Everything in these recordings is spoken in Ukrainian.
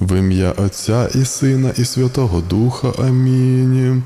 В ім'я Отця і Сина, і Святого Духа. Амінь.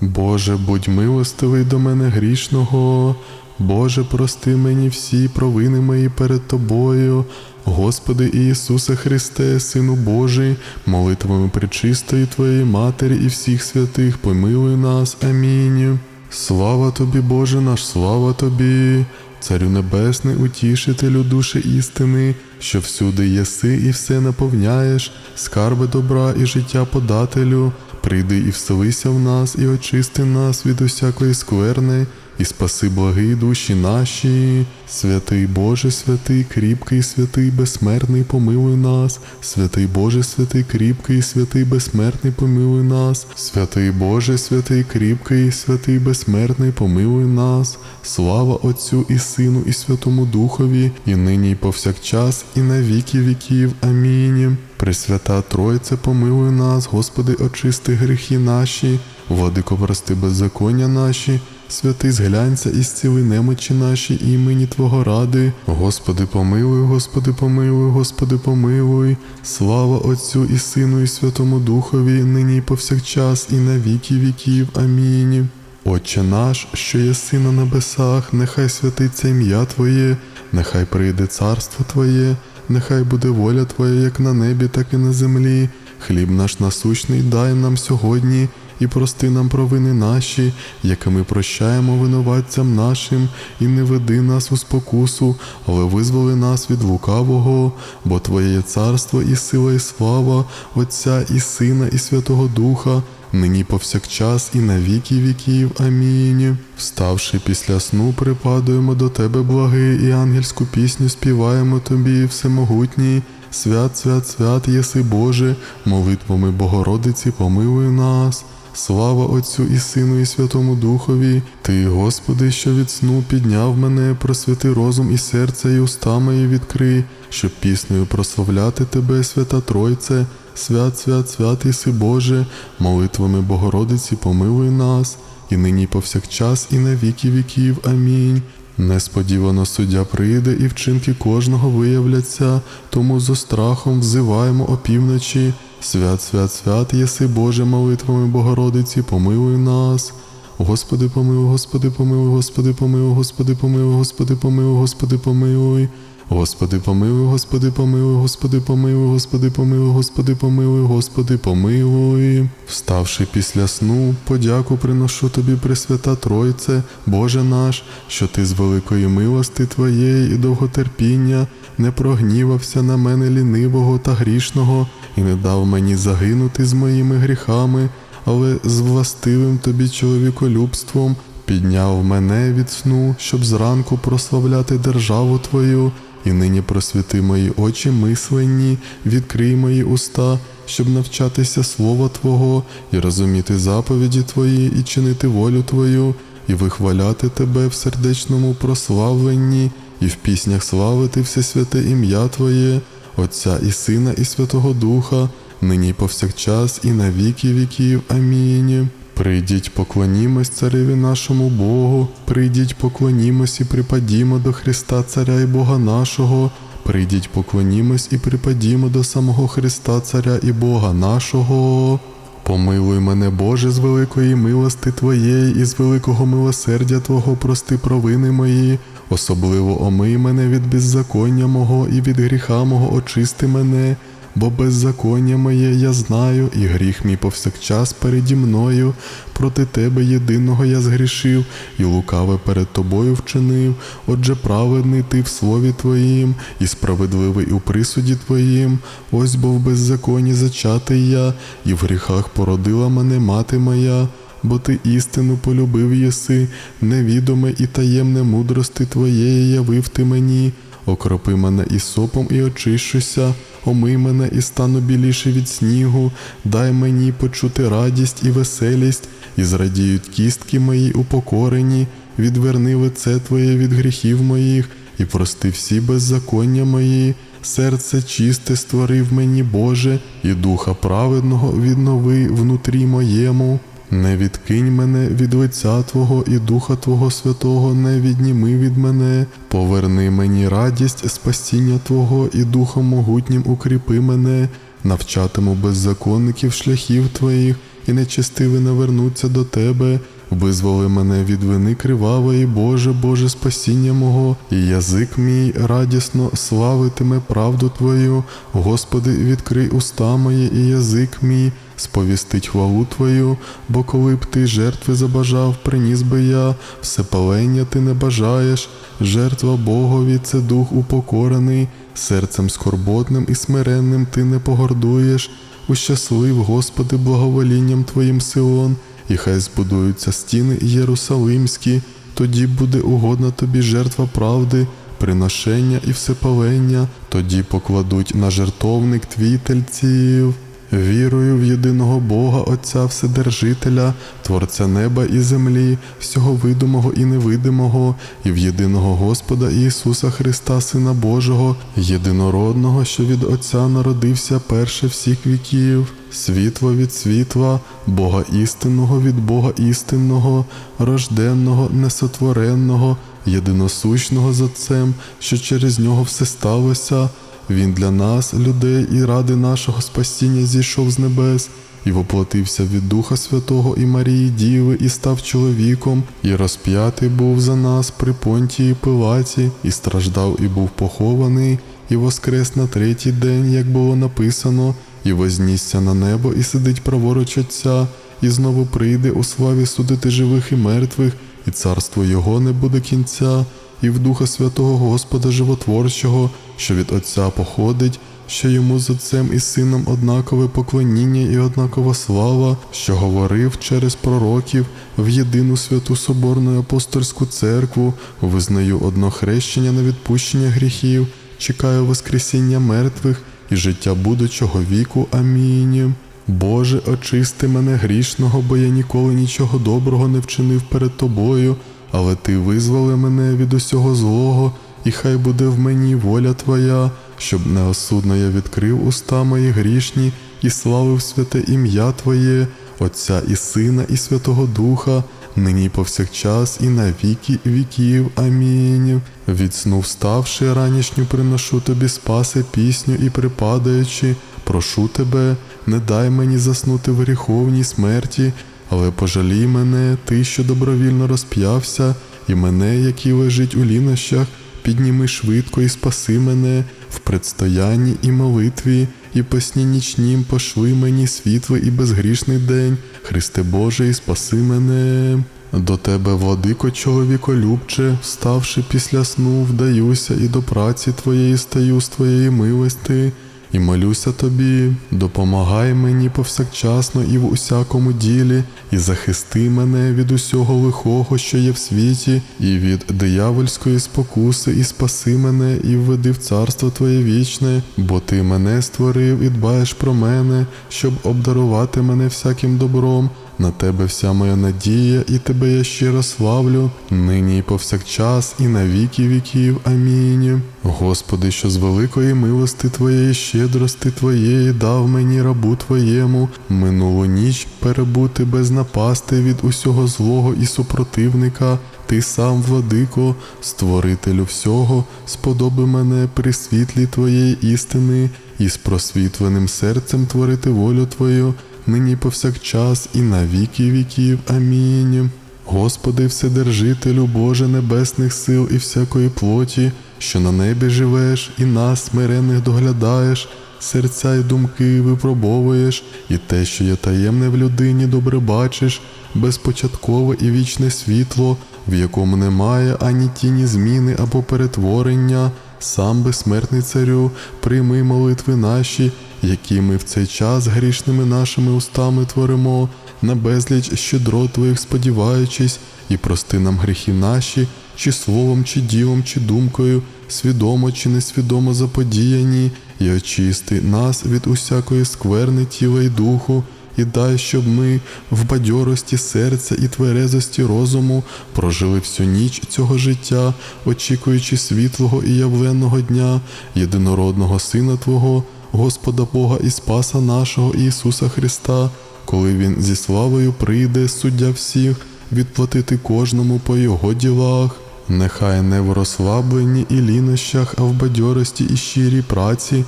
Боже, будь милостивий до мене грішного. Боже, прости мені всі провини мої перед Тобою. Господи Ісусе Христе, Сину Божий, молитвами пречистої Твоєї Матері і всіх святих, помилуй нас. Амінь. Слава тобі, Боже наш, слава тобі, Царю Небесний, утішителю душі істини, що всюди єси і все наповняєш, скарби добра і життя подателю, прийди і вселися в нас, і очисти нас від усякої скверни, і спаси благі душі наші. Святий Боже, святий, кріпкий, святий, безсмертний, помилуй нас, святий Боже, святий, кріпкий, святий, безсмертний, помилуй нас, святий Боже, святий, кріпкий, святий, безсмертний, помилуй нас, слава Отцю і Сину, і Святому Духові, і нині, і повсякчас, і на віки віків. Амінь. Пресвята Тройце, помилуй нас, Господи, очисти гріхи наші, владико, прости беззаконня наші. Святий зглянься і зціли немочі наші імені Твого ради. Господи, помилуй, Господи, помилуй, Господи, помилуй. Слава Отцю і Сину, і Святому Духові, нині і повсякчас, і на віки віків. Амінь. Отче наш, що єси на небесах, нехай святиться ім'я Твоє, нехай прийде царство Твоє, нехай буде воля Твоя як на небі, так і на землі. Хліб наш насущний дай нам сьогодні і прости нам провини наші, які ми прощаємо винуватцям нашим, і не веди нас у спокусу, але визволи нас від лукавого, бо Твоє є царство і сила, і слава, Отця і Сина, і Святого Духа, нині повсякчас і на віки віків. Амінь. Вставши після сну, припадуємо до Тебе, благий, і ангельську пісню співаємо Тобі, всемогутній. Свят, свят, свят, єси Боже, молитвами Богородиці помилуй нас. Слава Отцю і Сину, і Святому Духові, Ти, Господи, що від сну підняв мене, просвяти розум і серце, і уста мої відкрий, щоб піснею прославляти Тебе, свята Тройце, свят, свят, свят, єси Боже, молитвами Богородиці помилуй нас, і нині повсякчас, і на віки віків. Амінь. Несподівано суддя прийде, і вчинки кожного виявляться, тому зо страхом взиваємо опівночі. Свят, свят, свят, єси Боже, молитвами Богородиці, помилуй нас. Господи, помилуй, Господи, помилуй, Господи, помилуй, Господи, помилуй, Господи, помилуй, Господи, помилуй. Господи, помилуй, Господи, помилуй, Господи, помилуй, Господи, помилуй, Господи, помилуй, Господи, помилуй. Вставши після сну, подяку приношу Тобі, Пресвята Тройце, Боже наш, що Ти з великої милости Твоєї і довготерпіння не прогнівався на мене лінивого та грішного і не дав мені загинути з моїми гріхами, але з властивим тобі чоловіколюбством підняв мене від сну, щоб зранку прославляти державу Твою, і нині просвіти мої очі мисленні, відкрий мої уста, щоб навчатися слова Твого і розуміти заповіді Твої, і чинити волю Твою, і вихваляти Тебе в сердечному прославленні, і в піснях славити все святе ім'я Твоє, Отця і Сина, і Святого Духа, нині повсякчас, і на віки віків. Амінь. Прийдіть, поклонімось цареві нашому Богу, прийдіть, поклонімось і припадімо до Христа, Царя і Бога нашого. Прийдіть, поклонімось і припадімо до самого Христа, Царя і Бога нашого. Помилуй мене, Боже, з великої милости Твоєї і з великого милосердя Твого прости провини мої, особливо омий мене від беззаконня мого і від гріха мого очисти мене, бо беззаконня моє я знаю, і гріх мій повсякчас переді мною. Проти тебе єдиного я згрішив, і лукаве перед тобою вчинив. Отже, праведний ти в слові Твоїм, і справедливий у присуді Твоїм. Ось бо в беззаконні зачатий я, і в гріхах породила мене мати моя. Бо ти істину полюбив єси, невідоме і таємне мудрости Твоєї явив ти мені. Окропи мене і сопом, і очищуся, омий мене і стану біліше від снігу, дай мені почути радість і веселість, і зрадіють кістки мої упокорені, відверни лице Твоє від гріхів моїх, і прости всі беззаконня мої. Серце чисте створив мені, Боже, і духа праведного віднови внутрі моєму. Не відкинь мене від лиця Твого і Духа Твого Святого не відніми від мене, поверни мені радість спасіння Твого і Духом могутнім укріпи мене, навчатиму беззаконників шляхів Твоїх, і нечестиві навернуться до Тебе. Визволи мене від вини кривавої, Боже, Боже, спасіння мого, і язик мій радісно славитиме правду Твою. Господи, відкрий уста мої, і язик мій сповістить хвалу Твою, бо коли б ти жертви забажав, приніс би я, всепалення ти не бажаєш, жертва Богові це дух упокорений, серцем скорботним і смиренним ти не погордуєш. Ущаслив, Господи, благоволінням Твоїм Сион, і хай збудуються стіни Єрусалимські, тоді буде угодна тобі жертва правди, приношення і всепалення, тоді покладуть на жертовник твій тельців. Вірую в єдиного Бога, Отця Вседержителя, Творця неба і землі, всього видимого і невидимого, і в єдиного Господа Ісуса Христа, Сина Божого, єдинородного, що від Отця народився перше всіх віків, світло від світла, Бога істинного від Бога істинного, рожденного, несотвореного, єдиносущного з Отцем, що через нього все сталося. Він для нас, людей і ради нашого спасіння зійшов з небес і воплотився від Духа Святого і Марії Діви, і став чоловіком, і розп'ятий був за нас при понтії Пилаті, і страждав, і був похований, і воскрес на третій день, як було написано, і вознісся на небо, і сидить праворуч Отця, і знову прийде у славі судити живих і мертвих, і царство Його не буде кінця і в Духа Святого Господа Животворчого, що від Отця походить, що йому з Отцем і Сином однакове поклоніння і однакова слава, що говорив через пророків в єдину святу Соборну апостольську церкву, визнаю одно хрещення на відпущення гріхів, чекаю Воскресіння мертвих і життя будучого віку. Амінь. Боже, очисти мене грішного, бо я ніколи нічого доброго не вчинив перед Тобою але ти визволи мене від усього злого, і хай буде в мені воля Твоя, щоб неосудно я відкрив уста мої грішні і славив святе ім'я Твоє, Отця і Сина, і Святого Духа, нині повсякчас, і на віки віків. Амінь. Від сну вставши, ранішню приношу тобі спаси пісню і припадаючи, прошу тебе, не дай мені заснути в гріховній смерті. Але пожалій мене, ти, що добровільно розп'явся, і мене, який лежить у лінощах, підніми швидко і спаси мене в предстоянні і молитві, і посні нічнім пошли мені світлий і безгрішний день, Христе Боже, і спаси мене. До тебе, владико, чоловіколюбче, вставши після сну, вдаюся, і до праці твоєї стаю з твоєї милости і молюся тобі, допомагай мені повсякчасно і в усякому ділі, і захисти мене від усього лихого, що є в світі, і від диявольської спокуси, і спаси мене, і введи в царство Твоє вічне, бо Ти мене створив і дбаєш про мене, щоб обдарувати мене всяким добром. На тебе вся моя надія, і тебе я щиро славлю, нині і повсякчас, і на віки віків. Амінь. Господи, що з великої милости Твоєї щедрости Твоєї дав мені рабу Твоєму, минулу ніч перебути без напасти від усього злого і супротивника. Ти сам, владико, створителю всього, сподоби мене при світлі Твоєї істини і з просвітленим серцем творити волю Твою нині повсякчас, і на віки віків. Амінь. Господи, Вседержителю, Боже Небесних сил і всякої плоті, що на небі живеш, і нас, смирених, доглядаєш, серця й думки випробовуєш, і те, що є таємне в людині, добре бачиш, безпочаткове і вічне світло, в якому немає ані тіні зміни або перетворення, сам безсмертний царю, прийми молитви наші які ми в цей час грішними нашими устами творимо, на безліч щедро Твоїх сподіваючись, і прости нам гріхи наші, чи словом, чи ділом, чи думкою, свідомо чи несвідомо заподіяні, і очисти нас від усякої скверни тіла й духу. І дай, щоб ми в бадьорості серця і тверезості розуму прожили всю ніч цього життя, очікуючи світлого і явленого дня, єдинородного Сина Твого, Господа Бога і Спаса нашого Ісуса Христа, коли він зі славою прийде, суддя всіх, відплатити кожному по його ділах. Нехай не в розслабленні і лінощах, а в бадьорості і щирій праці